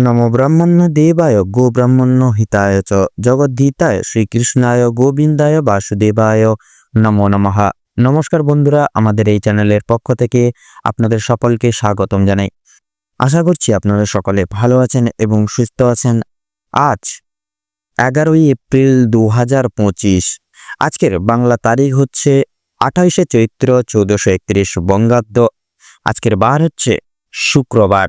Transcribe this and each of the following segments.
নমো ব্রাহ্মণ্য দেবায় গো ব্রাহ্মণ্য হিতায় চ জগদ্ধিতায় শ্রীকৃষ্ণায় গোবিন্দায় বাসুদেবায় নমো নমঃ নমস্কার বন্ধুরা, আমাদের এই চ্যানেলের পক্ষ থেকে আপনাদের সকলকে স্বাগতম জানাই। আশা করছি আপনারা সকলে ভালো আছেন এবং সুস্থ আছেন। আজ এগারোই এপ্রিল দু হাজার পঁচিশ। আজকের বাংলা তারিখ হচ্ছে আঠাইশে চৈত্র চৌদ্দশো একত্রিশ বঙ্গাব্দ। আজকের বার হচ্ছে শুক্রবার।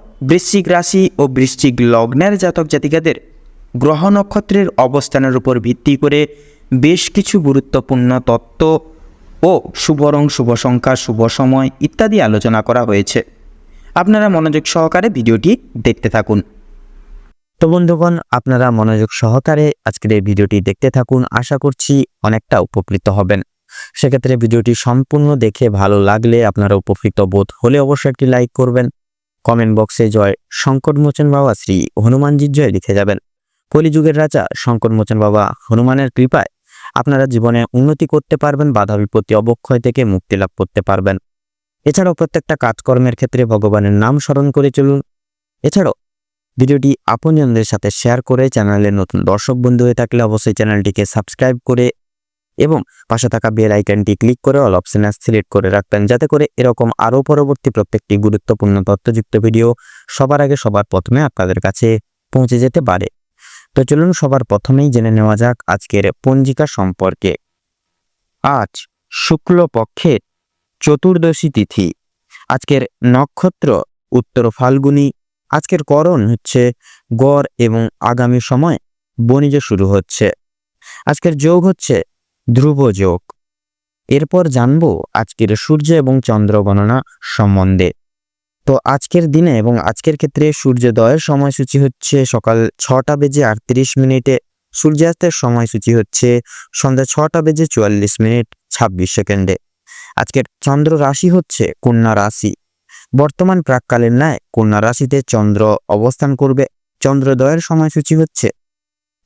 বৃশ্চিক রাশি ও বৃশ্চিক লগ্নের জাতক জাতিকাদের গ্রহ নক্ষত্রের অবস্থানের উপর ভিত্তি করে বেশ কিছু গুরুত্বপূর্ণ তত্ত্ব ও শুভ রং, শুভ সংখ্যা, শুভ সময় ইত্যাদি আলোচনা করা হয়েছে। আপনারা মনোযোগ সহকারে ভিডিওটি দেখতে থাকুন। তো বন্ধুগণ, আপনারা মনোযোগ সহকারে আজকের এই ভিডিওটি দেখতে থাকুন। আশা করছি অনেকটা উপকৃত হবেন। সেক্ষেত্রে ভিডিওটি সম্পূর্ণ দেখে ভালো লাগলে আপনারা উপকৃত বোধ হলে অবশ্যই একটি লাইক করবেন। কমেন্ট বক্সে জয় সংকটমোচন বাবা শ্রী হনুমানজির জয় লিখে যাবেন। কলিযুগের রাজা সংকটমোচন বাবা হনুমানের কৃপায় আপনারা জীবনে উন্নতি করতে পারবেন, বাধা বিপত্তি, অবক্ষয় থেকে মুক্তি লাভ করতে পারবেন। এছাড়াও প্রত্যেকটা কাজকর্মের ক্ষেত্রে ভগবানের নাম স্মরণ করে চলুন। এছাড়াও ভিডিওটি আপনজনদের সাথে শেয়ার করে চ্যানেলে নতুন দর্শক বন্ধু হয়ে থাকলে অবশ্যই চ্যানেলটিকে সাবস্ক্রাইব করে এবং পাশে থাকা বেল আইকনটি ক্লিক করে অল অপশনে সিলেক্ট করে রাখবেন। যাতে করে এরকম আরও পরবর্তী প্রত্যেকটি গুরুত্বপূর্ণ তথ্যযুক্ত ভিডিও সবার আগে সবার প্রথমে আপনাদের কাছে পৌঁছে যেতে পারে। তো চলুন সবার প্রথমেই জেনে নেওয়া যাক আজকের পঞ্জিকা সম্পর্কে। আজ শুক্লপক্ষের চতুর্দশী তিথি। আজকের নক্ষত্র উত্তর ফাল্গুনী। আজকের করণ হচ্ছে গড় এবং আগামী সময় বণিজ শুরু হচ্ছে। আজকের যোগ হচ্ছে ধ্রুব যোগ। এরপর জানব আজকের সূর্য এবং চন্দ্র গণনা সম্বন্ধে। তো আজকের দিনে এবং আজকের ক্ষেত্রে সূর্যোদয়ের সময়সূচি হচ্ছে সকাল ছটা বেজে আটত্রিশ মিনিটে, সূর্যাস্তের সময়সূচি হচ্ছে সন্ধ্যা ছটা বেজে চুয়াল্লিশ মিনিট ছাব্বিশ সেকেন্ডে। আজকের চন্দ্র রাশি হচ্ছে কন্যা রাশি। বর্তমান প্রাককালের ন্যায় কন্যা রাশিতে চন্দ্র অবস্থান করবে। চন্দ্রোদয়ের সময়সূচি হচ্ছে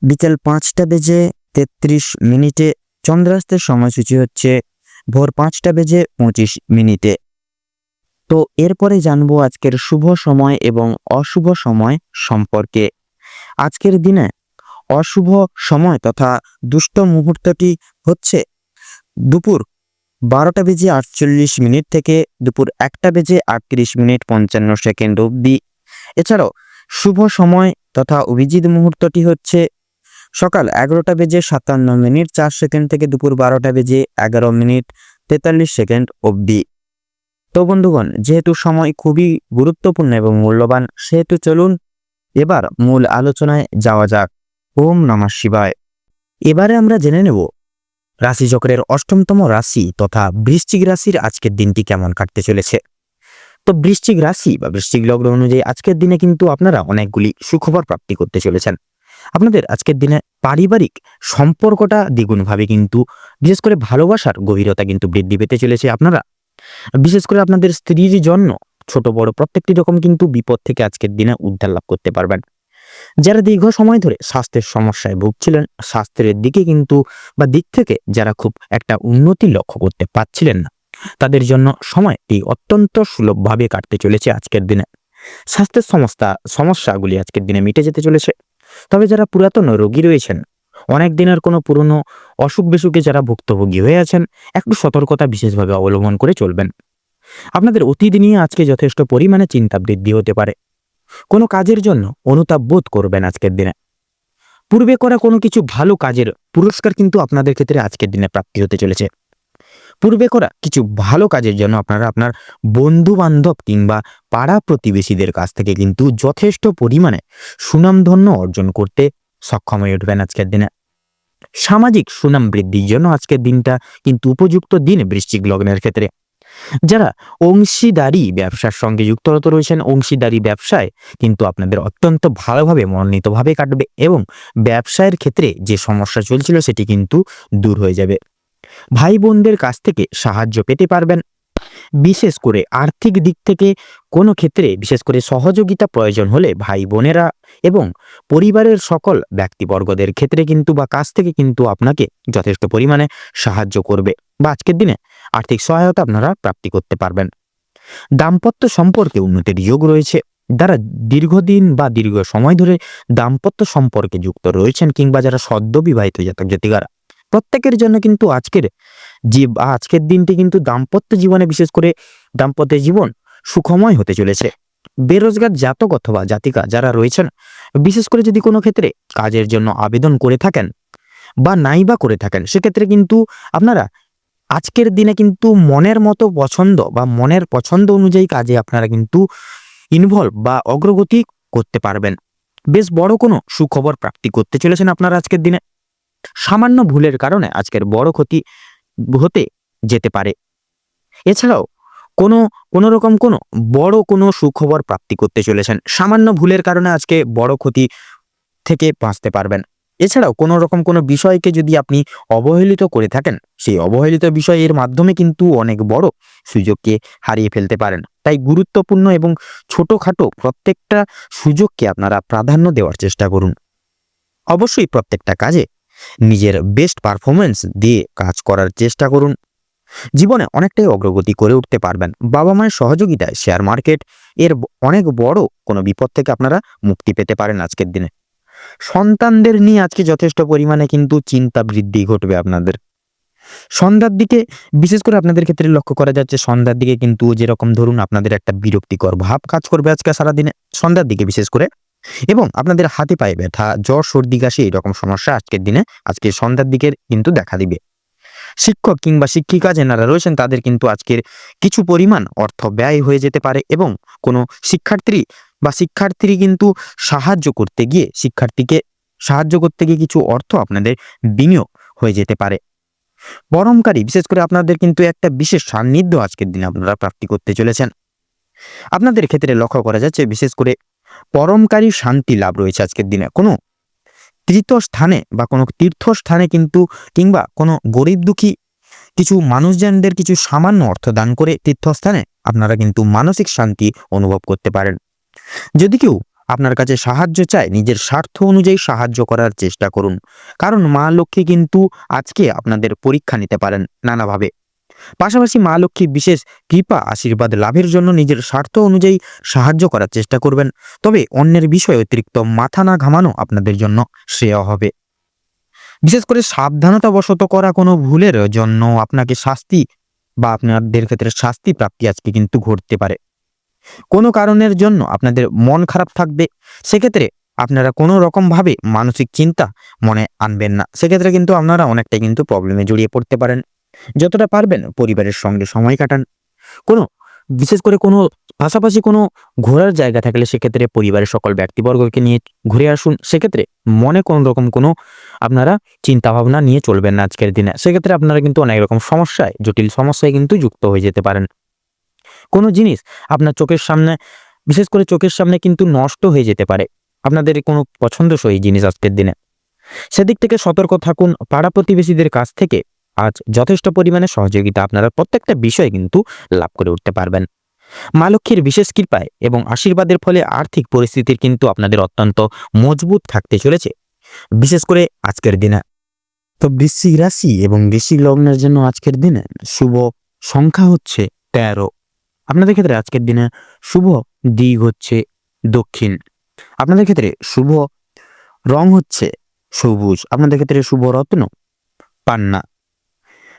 বিকেল পাঁচটা বেজে তেত্রিশ মিনিটে চন্দ্রাস্তের সময়সূচি হচ্ছে ভোর পাঁচটা বেজে পঁচিশ মিনিটে। তো এরপরে জানব আজকের শুভ সময় এবং অশুভ সময় সম্পর্কে। আজকের দিনে অশুভ সময় তথা দুষ্ট মুহূর্তটি হচ্ছে দুপুর বারোটা বেজে আটচল্লিশ মিনিট থেকে দুপুর একটা বেজে আটত্রিশ মিনিট পঞ্চান্ন সেকেন্ড অবধি। এছাড়াও শুভ সময় তথা অভিজিৎ মুহূর্তটি হচ্ছে সকাল এগারোটা বেজে সাতান্ন মিনিট, চার সেকেন্ড থেকে দুপুর বারোটা বেজে এগারো মিনিট, তেতাল্লিশ সেকেন্ড অবধি। তো বন্ধুগণ, যেহেতু সময় খুবই গুরুত্বপূর্ণ এবং মূল্যবান, সেহেতু চলুন এবার মূল আলোচনায় যাওয়া যাক। ওম নমঃ শিবায়। এবারে আমরা জেনে নেব, রাশিচক্রের অষ্টমতম রাশি তথা বৃশ্চিক রাশির আজকের দিনটি কেমন কাটতে চলেছে। তো বৃশ্চিক রাশি বা বৃশ্চিক লগ্ন অনুযায়ী আজকের দিনে কিন্তু আপনারা অনেকগুলি সুখবর প্রাপ্তি করতে চলেছেন। আপনাদের আজকের দিনে পারিবারিক সম্পর্কটা দ্বিগুণভাবে কিন্তু, বিশেষ করে ভালোবাসার গভীরতা কিন্তু বৃদ্ধি পেতে চলেছে আপনারা। বিশেষ করে আপনাদের স্ত্রীর জন্য ছোট বড় প্রত্যেকটি রকম কিন্তু বিপদ থেকে আজকের দিনে উদ্ধার লাভ করতে পারবেন। যারা দীর্ঘ সময় ধরে স্বাস্থ্যের সমস্যায় ভুগছিলেন, স্বাস্থ্যের দিকে কিন্তু বা দিক থেকে যারা খুব একটা উন্নতি লক্ষ্য করতে পারছিলেন না, তাদের জন্য সময়টি অত্যন্ত সুলভভাবে কাটতে চলেছে আজকের দিনে। স্বাস্থ্যের সমস্যা সমস্যাগুলি আজকের দিনে মিটে যেতে চলেছে। তবে যারা পুরাতন রোগী রয়েছেন, অনেক দিনের কোনো পুরনো অসুখ বিসুখে যারা ভুক্তভোগী হয়ে আছেন, একটু সতর্কতা বিশেষভাবে অবলম্বন করে চলবেন। আপনাদের অতীত নিয়ে আজকে যথেষ্ট পরিমাণে চিন্তা বৃদ্ধি হতে পারে। কোনো কাজের জন্য অনুতাপ বোধ করবেন আজকের দিনে। পূর্বে করা কোনো কিছু ভালো কাজের পুরস্কার কিন্তু আপনাদের ক্ষেত্রে আজকের দিনে প্রাপ্তি হতে চলেছে। পূর্বে করা কিছু ভালো কাজের জন্য আপনারা আপনার বন্ধু বান্ধব কিংবা পাড়া প্রতিবেশীদের কাছ থেকে কিন্তু যথেষ্ট পরিমাণে সুনামধন্য অর্জন করতে সক্ষম হয়ে উঠবেন আজকের দিনে। সামাজিক সুনাম বৃদ্ধির জন্য আজকের দিনটা কিন্তু উপযুক্ত দিন বৃশ্চিক লগ্নের ক্ষেত্রে। যারা অংশীদারি ব্যবসার সঙ্গে যুক্তরত রয়েছেন, অংশীদারি ব্যবসায় কিন্তু আপনাদের অত্যন্ত ভালোভাবে মনোনীতভাবে কাটবে এবং ব্যবসায়ের ক্ষেত্রে যে সমস্যা চলছিল সেটি কিন্তু দূর হয়ে যাবে। ভাই বোনদের কাছ থেকে সাহায্য পেতে পারবেন। বিশেষ করে আর্থিক দিক থেকে কোনো ক্ষেত্রে বিশেষ করে সহযোগিতা প্রয়োজন হলে ভাই বোনেরা এবং পরিবারের সকল ব্যক্তিবর্গদের ক্ষেত্রে কিন্তু বা কাছ থেকে কিন্তু আপনাকে যথেষ্ট পরিমাণে সাহায্য করবে বা আজকের দিনে আর্থিক সহায়তা আপনারা প্রাপ্তি করতে পারবেন। দাম্পত্য সম্পর্কে উন্নতির যোগ রয়েছে। যারা দীর্ঘদিন বা দীর্ঘ সময় ধরে দাম্পত্য সম্পর্কে যুক্ত রয়েছেন কিংবা যারা সদ্য বিবাহিত জাতক জাতিকারা প্রত্যেকের জন্য কিন্তু আজকের যে, আজকের দিনটি কিন্তু দাম্পত্য জীবনে বিশেষ করে দাম্পত্য জীবন সুখময় হতে চলেছে। বেরোজগার জাতক অথবা জাতিকা যারা রয়েছেন, বিশেষ করে যদি কোনো ক্ষেত্রে কাজের জন্য আবেদন করে থাকেন বা নাই বা করে থাকেন, সেক্ষেত্রে কিন্তু আপনারা আজকের দিনে কিন্তু মনের মতো পছন্দ বা মনের পছন্দ অনুযায়ী কাজে আপনারা কিন্তু ইনভলভ বা অগ্রগতি করতে পারবেন। বেশ বড় কোনো সুখবর প্রাপ্তি করতে চলেছেন আপনারা আজকের দিনে। সামান্য ভুলের কারণে আজকের বড় ক্ষতি হতে যেতে পারে। এছাড়াও কোনো কোনো রকম কোনো বড় কোনো সুখবর প্রাপ্তি করতে চলেছেন, সামান্য ভুলের কারণে আজকে বড় ক্ষতি থেকে বাঁচতে পারবেন। এছাড়াও কোনো রকম কোনো বিষয়কে যদি আপনি অবহেলিত করে থাকেন, সেই অবহেলিত বিষয়ের মাধ্যমে কিন্তু অনেক বড় সুযোগকে হারিয়ে ফেলতে পারেন। তাই গুরুত্বপূর্ণ এবং ছোটোখাটো প্রত্যেকটা সুযোগকে আপনারা প্রাধান্য দেওয়ার চেষ্টা করুন। অবশ্যই প্রত্যেকটা কাজে নিজের বেস্ট পারফরমেন্স দিয়ে কাজ করার চেষ্টা করুন। জীবনে অনেকটাই অগ্রগতি করে উঠতে পারবেন। বাবা মায়ের সহযোগিতায় শেয়ার মার্কেট এর অনেক বড় কোনো বিপদ থেকে আপনারা মুক্তি পেতে পারেন আজকের দিনে। সন্তানদের নিয়ে আজকে যথেষ্ট পরিমাণে কিন্তু চিন্তা বৃদ্ধি ঘটবে আপনাদের। সন্ধ্যার দিকে, বিশেষ করে আপনাদের ক্ষেত্রে লক্ষ্য করা যাচ্ছে, সন্ধ্যার দিকে কিন্তু যেরকম ধরুন আপনাদের একটা বিরক্তিকর ভাব কাজ করবে আজকে সারাদিনে। সন্ধ্যার দিকে বিশেষ করে এবং আপনাদের হাতে পায়ে ব্যথা, জ্বর, সর্দি, কাশি এরকম সমস্যা আজকের দিনে আজকে সন্ধ্যার দিকের কিন্তু দেখা দিবে। শিক্ষক কিংবা শিক্ষিকা যেনারা রয়েছেন, তাদের কিন্তু আজকের কিছু পরিমাণ অর্থ ব্যয় হয়ে যেতে পারে এবং কোনো শিক্ষার্থী বা শিক্ষার্থী কিন্তু সাহায্য করতে গিয়ে, শিক্ষার্থীকে সাহায্য করতে গিয়ে কিছু অর্থ আপনাদের বিনিয়োগ হয়ে যেতে পারে। পরমকারী বিশেষ করে আপনাদের কিন্তু একটা বিশেষ সান্নিধ্য আজকের দিনে আপনারা প্রাপ্তি করতে চলেছেন। আপনাদের ক্ষেত্রে লক্ষ্য করা যাচ্ছে, বিশেষ করে পরমকারী শান্তি লাভ রয়েছে আজকের দিনে। কোনো তীর্থস্থানে বা কোনো তীর্থস্থানে কিন্তু কিংবা কোনো গরিব দুঃখী কিছু মানুষজনদের কিছু সামান্য অর্থ দান করে তীর্থস্থানে আপনারা কিন্তু মানসিক শান্তি অনুভব করতে পারেন। যদি কেউ আপনার কাছে সাহায্য চায়, নিজের স্বার্থ অনুযায়ী সাহায্য করার চেষ্টা করুন। কারণ মা লক্ষ্মী কিন্তু আজকে আপনাদের পরীক্ষা নিতে পারেন নানাভাবে। পাশাপাশি মা লক্ষ্মী বিশেষ কৃপা, আশীর্বাদ লাভের জন্য নিজের স্বার্থ অনুযায়ী সাহায্য করার চেষ্টা করবেন। তবে অন্যের বিষয়ে অতিরিক্ত মাথা না ঘামানো আপনাদের জন্য শ্রেয় হবে। বিশেষ করে সাবধানতাবশত করা কোনো ভুলের জন্য আপনাকে শাস্তি বা আপনাদের ক্ষেত্রে শাস্তি প্রাপ্তি আজকে কিন্তু ঘটতে পারে। কোনো কারণের জন্য আপনাদের মন খারাপ থাকবে, সেক্ষেত্রে আপনারা কোনো রকমভাবে মানসিক চিন্তা মনে আনবেন না। সেক্ষেত্রে কিন্তু আপনারা অনেকটাই কিন্তু প্রবলেমে জড়িয়ে পড়তে পারেন। যতটা পারবেন পরিবারের সঙ্গে সময় কাটান। কোনো, বিশেষ করে কোনো, পাশাপাশি কোনো ঘোরার জায়গা থাকলে সেক্ষেত্রে পরিবারের সকল ব্যক্তিবর্গকে নিয়ে ঘুরে আসুন। সেক্ষেত্রে মনে কোনো রকম কোনো আপনারা চিন্তা ভাবনা নিয়ে চলবেন না আজকের দিনে। সেক্ষেত্রে আপনারা কিন্তু অনেক রকম সমস্যায়, জটিল সমস্যায় কিন্তু যুক্ত হয়ে যেতে পারেন। কোনো জিনিস আপনার চোখের সামনে, বিশেষ করে চোখের সামনে কিন্তু নষ্ট হয়ে যেতে পারে। আপনাদের কোনো পছন্দসই জিনিস আজকের দিনে। সেদিক থেকে সতর্ক থাকুন। পাড়া প্রতিবেশীদের কাছ থেকে আজ যথেষ্ট পরিমাণে সহযোগিতা আপনারা প্রত্যেকটা বিষয়ে কিন্তু লাভ করে উঠতে পারবেন। মা লক্ষ্মীর বিশেষ কৃপায় এবং আশীর্বাদের ফলে আর্থিক পরিস্থিতির কিন্তু আপনাদের অত্যন্ত মজবুত থাকতে চলেছে। বিশেষ করে আজকের দিনে। তো বৃশ্চিক রাশি এবং বৃশ্চিক লগ্নের জন্য আজকের দিনে শুভ সংখ্যা হচ্ছে তেরো। আপনাদের ক্ষেত্রে আজকের দিনে শুভ দিক হচ্ছে দক্ষিণ। আপনাদের ক্ষেত্রে শুভ রং হচ্ছে সবুজ। আপনাদের ক্ষেত্রে শুভ রত্ন পান্না।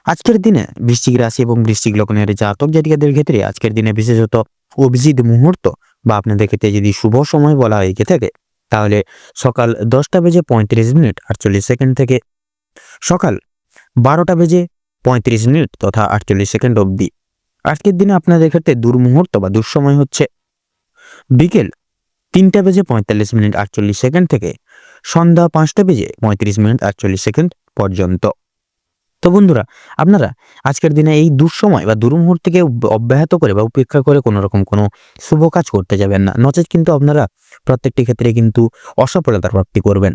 আজকের দিনে বৃশ্চিক রাশি এবং বৃশ্চিক লগ্নের জাতক জাতিকাদের ক্ষেত্রে আজকের দিনে বিশেষত অভিজিৎ মুহূর্ত বা আপনাদের ক্ষেত্রে যদি শুভ সময় বলা হয়ে থাকে, তাহলে সকাল দশটা বেজে পঁয়ত্রিশ মিনিট আটচল্লিশ সেকেন্ড থেকে সকাল বারোটা বেজে পঁয়ত্রিশ মিনিট তথা আটচল্লিশ সেকেন্ড অবধি। আজকের দিনে আপনাদের ক্ষেত্রে দুর্মুহূর্ত বা দুঃসময় হচ্ছে। বিকেল তিনটা বেজে পঁয়তাল্লিশ মিনিট আটচল্লিশ সেকেন্ড থেকে সন্ধ্যা পাঁচটা বেজে পঁয়ত্রিশ মিনিট আটচল্লিশ সেকেন্ড পর্যন্ত। তো বন্ধুরা, আপনারা আজকের দিনে এই দুঃসময় বা দুর্মুহূর্তকে অব্যাহত করে বা উপেক্ষা করে কোনো রকম কোনো শুভ কাজ করতে যাবেন না। নচেত কিন্তু আপনারা প্রত্যেকটি ক্ষেত্রে কিন্তু অসফলতার প্রাপ্তি করবেন।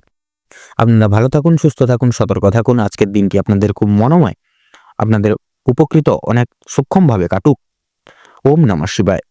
আপনারা ভালো থাকুন, সুস্থ থাকুন, সতর্ক থাকুন। আজকের দিনটি আপনাদের খুব মনোময়, আপনাদের উপকৃত অনেক সক্ষমভাবে কাটুক। ওম নমঃ শিবায়।